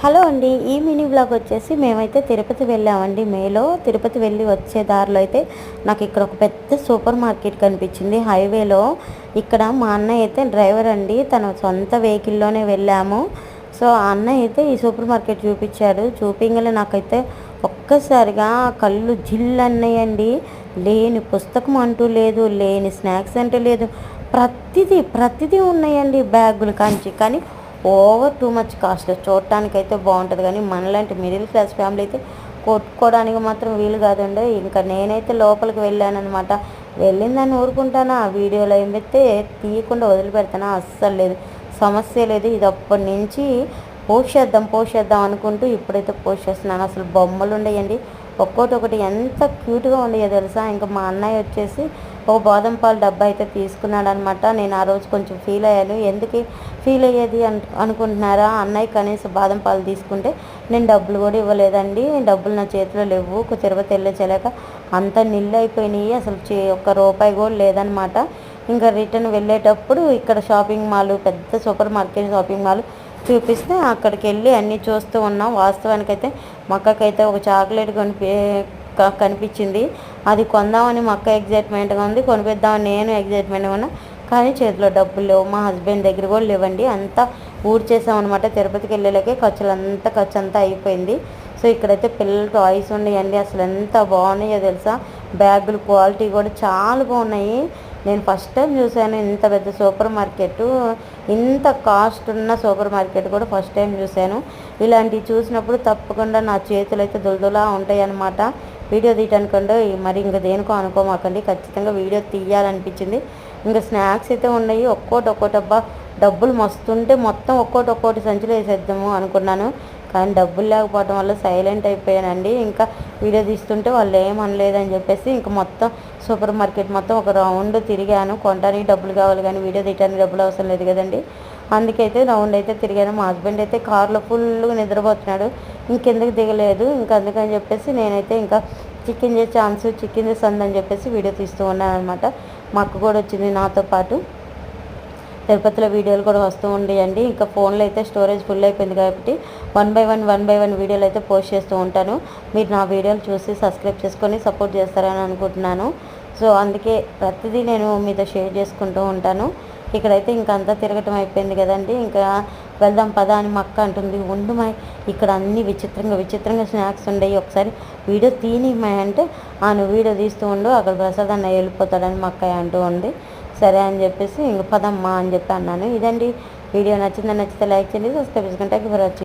Hello అండి ఈ mini blog వచ్చేసి మేమైతే తిరుపతి వెళ్ళామండి. మేలో తిరుపతి వెళ్ళి వచ్చే దారిలో అయితే నాకు ఇక్కడ ఒక పెద్ద సూపర్ మార్కెట్ కనిపించింది. హైవేలో ఇక్కడ మా అన్నయ్య అయితే డ్రైవర్ అండి. తన సొంత వెహికల్లోనే వెళ్ళాము. సో ఆ అన్నయ్య అయితే ఈ సూపర్ మార్కెట్ చూపించాడు. చూపించలే నాకైతే ఒక్కసారిగా కళ్ళు జిల్ అన్నాయండి లేని పుస్తకం అంటూ లేదు లేని స్నాక్స్ అంటూ లేదు. ప్రతిదీ ప్రతిదీ ఉన్నాయండి బ్యాగులు కాంచి. కానీ ఓవర్ టూ మచ్ కాస్ట్ చూడటానికైతే బాగుంటుంది కానీ మనలాంటి మిడిల్ క్లాస్ ఫ్యామిలీ అయితే కొట్టుకోవడానికి మాత్రం వీలు కాదండి. ఇంకా నేనైతే లోపలికి వెళ్ళానమాట వెళ్ళిందని ఊరుకుంటానా? ఆ వీడియోలో ఏమైతే తీయకుండా వదిలిపెడతానా? అస్సలు లేదు. సమస్య లేదు. ఇది అప్పటి నుంచి పోషేద్దాం పోషేద్దాం అనుకుంటూ ఇప్పుడైతే పోషేస్తున్నాను అసలు బొమ్మలు ఉండేయండి. ఒక్కోటొకటి ఎంత క్యూట్గా ఉండేయో తెలుసా? ఇంకా మా అన్నయ్య వచ్చేసి ఓ బాదం పాలు డబ్బా అయితే తీసుకున్నాడు అనమాట నేను ఆ రోజు కొంచెం ఫీల్ అయ్యాను. ఎందుకు ఫీల్ అయ్యేది అను అనుకుంటున్నారా? అన్నయ్య కనీసం బాదం పాలు తీసుకుంటే నేను డబ్బులు కూడా ఇవ్వలేదండి. డబ్బులు నా చేతిలో లేవు. తిరుపతి వెళ్ళేచలేక అంత నిల్లు అయిపోయినాయి. అసలు చే ఒక్క రూపాయి కూడా లేదనమాట ఇంకా రిటర్న్ వెళ్ళేటప్పుడు ఇక్కడ షాపింగ్ మాల్ పెద్ద సూపర్ మార్కెట్ షాపింగ్ మాల్ చూపిస్తే అక్కడికి వెళ్ళి అన్నీ చూస్తూ ఉన్నాం. వాస్తవానికి అయితే మక్కకైతే ఒక చాక్లెట్ కొనిపి కనిపించింది. అది కొందామని మక్క ఎగ్జైట్మెంట్గా ఉంది. కొనిపిద్దామని నేను ఎగ్జైట్మెంట్గా ఉన్నా. కానీ చేతిలో డబ్బులు లేవు. మా హస్బెండ్ దగ్గర కూడా లేవండి. అంతా ఊడ్చేసామన్నమాట తిరుపతికి వెళ్ళేలాగే ఖర్చులు అంతా ఖర్చు అంతా అయిపోయింది. సో ఇక్కడైతే పిల్లల టాయ్స్ ఉన్నాయండి. అసలు ఎంత బాగున్నాయో తెలుసా? బ్యాగులు క్వాలిటీ కూడా చాలా బాగున్నాయి. నేను ఫస్ట్ టైం చూశాను ఇంత పెద్ద సూపర్ మార్కెట్ ఇంత కాస్ట్ ఉన్న సూపర్ మార్కెట్ కూడా ఫస్ట్ టైం చూశాను. ఇలాంటివి చూసినప్పుడు తప్పకుండా నా చేతులు అయితే దులదులా ఉంటాయి అన్నమాట వీడియో తీయటానికండి మరి ఇంకా దేనికో అనుకోమాకండి. ఖచ్చితంగా వీడియో తీయాలనిపించింది. ఇంకా స్నాక్స్ అయితే ఉన్నాయి. ఒక్కోటి ఒక్కోటి అబ్బా డబ్బులు మస్తుంటే మొత్తం ఒక్కోటి ఒక్కోటి సంచులు వేసేద్దాము అనుకున్నాను. కానీ డబ్బులు లేకపోవడం వల్ల సైలెంట్ అయిపోయానండి. ఇంకా వీడియో తీస్తుంటే వాళ్ళు ఏమనలేదని చెప్పేసి ఇంకా మొత్తం సూపర్ మార్కెట్ మొత్తం ఒక రౌండ్ తిరిగాను. కొనడానికి డబ్బులు కావాలి కానీ వీడియో తీయడానికి డబ్బులు అవసరం లేదు కదండి. అందుకైతే రౌండ్ అయితే తిరిగాను. మా హస్బెండ్ అయితే కార్లో ఫుల్ నిద్రపోతున్నాడు. ఇంకెందుకు దిగలేదు. ఇంకా అందుకని చెప్పేసి నేనైతే ఇంకా చికెన్ చేసే ఛాన్స్ చికెన్ చేసి అని చెప్పేసి వీడియో తీస్తూ ఉన్నాను అనమాట మా అక్క కూడా వచ్చింది నాతో పాటు. తిరుపతిలో వీడియోలు కూడా వస్తూ ఉండేయండి. ఇంకా ఫోన్లో అయితే స్టోరేజ్ ఫుల్ అయిపోయింది కాబట్టి one by one one by one వీడియోలు అయితే పోస్ట్ చేస్తూ ఉంటాను. మీరు నా వీడియోలు చూసి సబ్స్క్రైబ్ చేసుకొని సపోర్ట్ చేస్తారని అనుకుంటున్నాను. సో అందుకే ప్రతిదీ నేను మీతో షేర్ చేసుకుంటూ ఉంటాను. ఇక్కడైతే ఇంకా అంతా తిరగటం అయిపోయింది కదండి. ఇంకా వెళ్దాం పదా అని మక్క అంటుంది. ఉండు మా ఇక్కడ అన్ని విచిత్రంగా విచిత్రంగా స్నాక్స్ ఉండయి. ఒకసారి వీడియో తీని మా అంటే ఆ నువ్వు వీడియో తీస్తూ ఉండు అక్కడ ప్రసాద్ అన్న వెళ్ళిపోతాడని మక్క అంటూ ఉంది. సరే అని చెప్పేసి ఇంక పదమ్మా అని చెప్పి అన్నాను. ఇదండి. వీడియో నచ్చిందని నచ్చితే లైక్ చేయండి. సబ్స్క్రైబ్ చేసుకుంటే ఫర్